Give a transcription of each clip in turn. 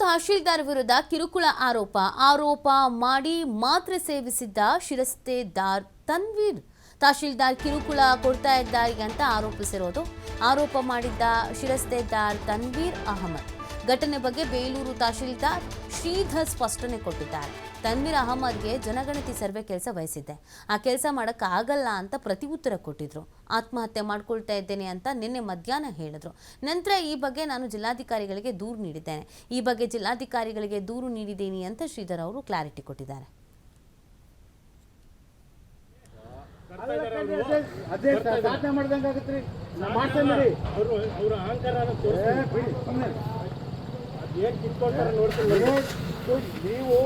ತಹಶೀಲ್ದಾರ್ ವಿರುದ್ಧ ಕಿರುಕುಳ ಆರೋಪ. ಆರೋಪ ಮಾಡಿ ಮಾತ್ರ ಸೇವಿಸಿದ್ದ ಶಿರಸ್ತೆದಾರ್ ತನ್ವೀರ್. ತಹಶೀಲ್ದಾರ್ ಕಿರುಕುಳ ಕೊಡ್ತಾ ಇದ್ದಾರೆ ಅಂತ ಆರೋಪಿಸಿರೋದು. ಆರೋಪ ಮಾಡಿದ್ದ ಶಿರಸ್ತೆದಾರ್ ತನ್ವೀರ್ ಅಹಮದ್. ಘಟನೆ ಬಗ್ಗೆ ಬೇಲೂರು ತಹಶೀಲ್ದಾರ್ ಶ್ರೀಧರ್ ಸ್ಪಷ್ಟನೆ ಕೊಟ್ಟಿದ್ದಾರೆ. ತನ್ವೀರ್ ಅಹಮದ್ಗೆ ಜನಗಣತಿ ಸರ್ವೆ ಕೆಲಸ ವಹಿಸಿದ್ದೆ. ಆ ಕೆಲಸ ಮಾಡೋಕ್ಕಾಗಲ್ಲ ಅಂತ ಪ್ರತಿ ಉತ್ತರ ಕೊಟ್ಟಿದ್ರು. ಆತ್ಮಹತ್ಯೆ ಮಾಡ್ಕೊಳ್ತಾ ಇದ್ದೇನೆ ಅಂತ ನಿನ್ನೆ ಮಧ್ಯಾಹ್ನ ಹೇಳಿದ್ರು. ನಂತರ ಈ ಬಗ್ಗೆ ನಾನು ಜಿಲ್ಲಾಧಿಕಾರಿಗಳಿಗೆ ದೂರು ನೀಡಿದ್ದೇನೆ. ಈ ಬಗ್ಗೆ ಜಿಲ್ಲಾಧಿಕಾರಿಗಳಿಗೆ ದೂರು ನೀಡಿದ್ದೀನಿ ಅಂತ ಶ್ರೀಧರ್ ಅವರು ಕ್ಲಾರಿಟಿ ಕೊಟ್ಟಿದ್ದಾರೆ. ಅದೇ ಏನ್ ಕಿತ್ಕೊಳ್ತಾರೆ ನೋಡ್ತೀನಿ ನೀವು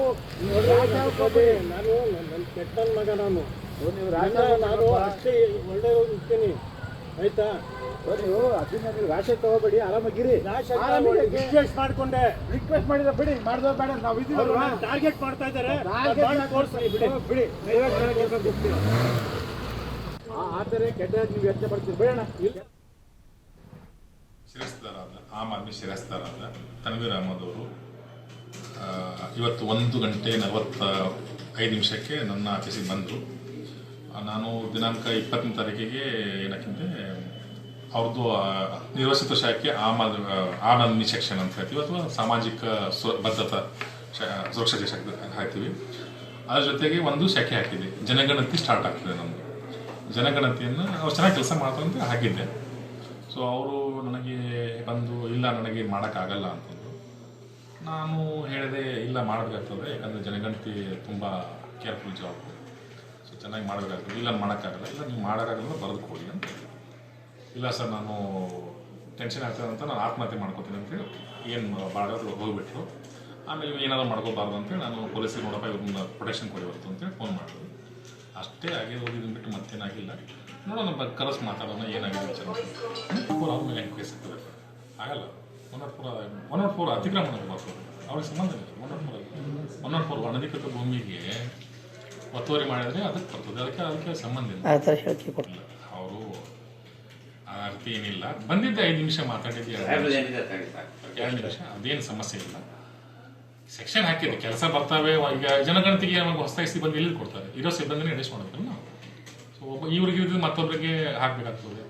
ನೋಡ್ರಿ, ನಾನು ನನ್ನ ಕೆಟ್ಟ ಮಗ ನಾನು ನೀವು ನನ್ನ ನಾನು ಅಷ್ಟೇ ಒಳ್ಳೆ ಇರ್ತೀನಿ ಆಯ್ತಾ ನೀವು ಅದನ್ನ ನೀವು ರಾಶಿ ತಗೋಬೇಡಿ ಆರಾಮಾಗಿರಿ ರಿಕ್ವೆಸ್ಟ್ ಮಾಡ್ಕೊಂಡೆ ರಿಕ್ವೆಸ್ಟ್ ಮಾಡಿದ್ರೆ ಬಿಡಿ ಮಾಡ್ದೋ ಬೇಡ ನಾವು ಇದ್ದೀವಿ ಟಾರ್ಗೆಟ್ ಮಾಡ್ತಾ ಇದ್ದಾರೆ ಬಿಡಿ ಬಿಡಿ ಆ ಥರ ಕೆಟ್ಟ ನೀವು ಯೋಚನೆ ಮಾಡ್ತೀರಿ ಬೇಡ ಆಮ್ ಆದ್ಮಿ ಶಿರಸ್ತಾರಾದ ತನ್ವೀರ್ ಅಹಮದ್ ಅವರು ಇವತ್ತು ಒಂದು ಗಂಟೆ ನಲವತ್ತ ಐದು ನಿಮಿಷಕ್ಕೆ ನನ್ನ ಆಫೀಸಿಗೆ ಬಂದರು. ನಾನು ದಿನಾಂಕ ಇಪ್ಪತ್ತನೇ ತಾರೀಕಿಗೆ ಏನಕ್ಕಿಂತೆ ಅವ್ರದ್ದು ನಿರ್ವಸಿತ ಶಾಖೆ ಆಮ್ ಆಮ್ ಆದ್ಮಿ ಸೆಕ್ಷನ್ ಅಂತ ಹೇಳ್ತೀವಿ. ಅಥವಾ ಸಾಮಾಜಿಕ ಸುರ ಬದ್ಧತಾ ಸುರಕ್ಷತೆ ಶಕ್ತಿ ಹಾಕ್ತೀವಿ ಅದ್ರ ಜೊತೆಗೆ ಒಂದು ಶಾಖೆ ಹಾಕಿದೆ ಜನಗಣತಿ ಸ್ಟಾರ್ಟ್ ಆಗ್ತದೆ ನಮ್ಮದು ಜನಗಣತಿಯನ್ನು ಅವ್ರು ಚೆನ್ನಾಗಿ ಕೆಲಸ ಮಾಡ್ತಾರೆ ಅಂತ ಹಾಕಿದ್ದೆ. ಸೊ ಅವರು ನನಗೆ ಬಂದು, ಇಲ್ಲ ನನಗೆ ಮಾಡೋಕ್ಕಾಗಲ್ಲ ಅಂತಂದರು. ನಾನು ಹೇಳಿದೆ, ಇಲ್ಲ ಮಾಡಬೇಕಾಗ್ತದೆ, ಯಾಕಂದರೆ ಜನಗಣತಿ ತುಂಬ ಕೇರ್ಫುಲ್ ಜಾಬ್ ಸೊ ಚೆನ್ನಾಗಿ ಮಾಡಬೇಕಾಗ್ತದೆ, ಇಲ್ಲ ಮಾಡೋಕ್ಕಾಗಲ್ಲ, ಇಲ್ಲ ನೀವು ಮಾಡೋಕ್ಕಾಗಲ್ಲ ಬರೆದು ಕೊಡಿ ಅಂತ ಇಲ್ಲ ಸರ್, ನಾನು ಟೆನ್ಷನ್ ಆಗ್ತದೆ ಅಂತ ನಾನು ಆತ್ಮಹತ್ಯೆ ಮಾಡ್ಕೋತೀನಿ ಅಂತೇಳಿ ಏನು ಮಾಡೋದು ಹೋಗ್ಬಿಟ್ರು. ಆಮೇಲೆ ಏನಾದ್ರು ಮಾಡ್ಕೋಬಾರ್ದು ಅಂತೇಳಿ ನಾನು ಪೊಲೀಸಿಗೆ ನೋಡಪ್ಪ ಇವ್ರನ್ನ ಪ್ರೊಟೆಕ್ಷನ್ ಕೊಡಿ ಅಂತೇಳಿ ಫೋನ್ ಮಾಡಿದ್ರು. ಅಷ್ಟೇ ಆಗಿ ಹೋಗಿದ್ದು ಬಿಟ್ಟು ಮತ್ತೇನಾಗಿಲ್ಲ. ನೋಡೋಣ, ಬ, ಕರೆಸ್ ಮಾತಾಡೋಣ, ಏನಾಗಿದೆ ವಿಚಾರ. ಫೋರ್ ಅವ್ರ ಮೇಲೆ ಹೆಂಗೆ ಕೇಸ್ ಆಗ್ತದೆ? ಆಗಲ್ಲ. One nought four one nought four ಅತಿಕ್ರಮಣ ಬರ್ತದೆ ಅವ್ರಿಗೆ ಸಂಬಂಧ ಇಲ್ಲ. One nought four one nought four ಅನಧಿಕೃತ ಭೂಮಿಗೆ ಒತ್ತುವರಿ ಮಾಡಿದ್ರೆ ಅದಕ್ಕೆ ಬರ್ತದೆ. ಅದಕ್ಕೆ ಅದಕ್ಕೆ ಸಂಬಂಧ ಇಲ್ಲ. ಅವರು ಆ ಅರ್ಥ ಏನಿಲ್ಲ. ಬಂದಿದ್ದ ಐದು ನಿಮಿಷ ಮಾತಾಡಿದ್ದೆ ಎರಡು ನಿಮಿಷ. ಅದೇನು ಸಮಸ್ಯೆ ಇಲ್ಲ. ಸೆಕ್ಷನ್ ಹಾಕಿದೆ. ಕೆಲಸ ಬರ್ತಾವೆ. ಈಗ ಜನಗಣತಿಗೆ ನಮಗೆ ಹೊಸದಾಗಿ ಬಂದು ಇಲ್ಲಿ ಕೊಡ್ತಾರೆ. ಇರೋ ಸಿಬ್ಬಂದಿನ ಎಡಿಸ್ ಮಾಡ್ಬೇಕಲ್ಲ ನಾವು. ಸೊ ಒಬ್ಬ ಇವ್ರಿಗೆ ಇದ್ದು ಮತ್ತೊಬ್ಬರಿಗೆ ಹಾಕಬೇಕಾಗ್ತದೆ.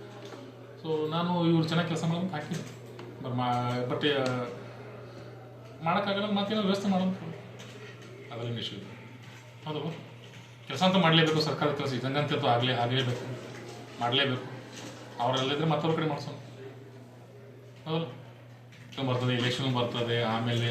ಸೊ ನಾನು ಇವ್ರು ಚೆನ್ನಾಗಿ ಕೆಲಸ ಮಾಡೋದು ಹಾಕಿದ್ದೆ ಬಟ್ ಮಾ ಬಟ್ ಮಾಡೋಕ್ಕಾಗಲ್ಲ ಮತ್ತೇನೋ ವ್ಯವಸ್ಥೆ ಮಾಡೋದು ಅದರಲ್ಲಿ ಇಶ್ಯೂ ಇದೆ. ಹೌದು ಕೆಲಸ ಅಂತ ಮಾಡಲೇಬೇಕು ಸರ್ಕಾರದ ಕೆಲಸ ಅಂತೂ ಆಗಲೇ ಆಗಲೇಬೇಕು. ಮಾಡಲೇಬೇಕು. ಅವರೆಲ್ಲಿದ್ರೆ ಮತ್ತೊಬ್ಬರ ಕಡೆ ಮಾಡಿಸೋಣ. ಹೌದಲ್ಲ? ಬರ್ತದೆ ಎಲೆಕ್ಷನ್ ಬರ್ತದೆ ಆಮೇಲೆ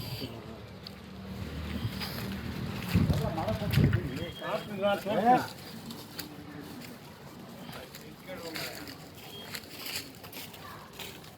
Congratulations. Yeah.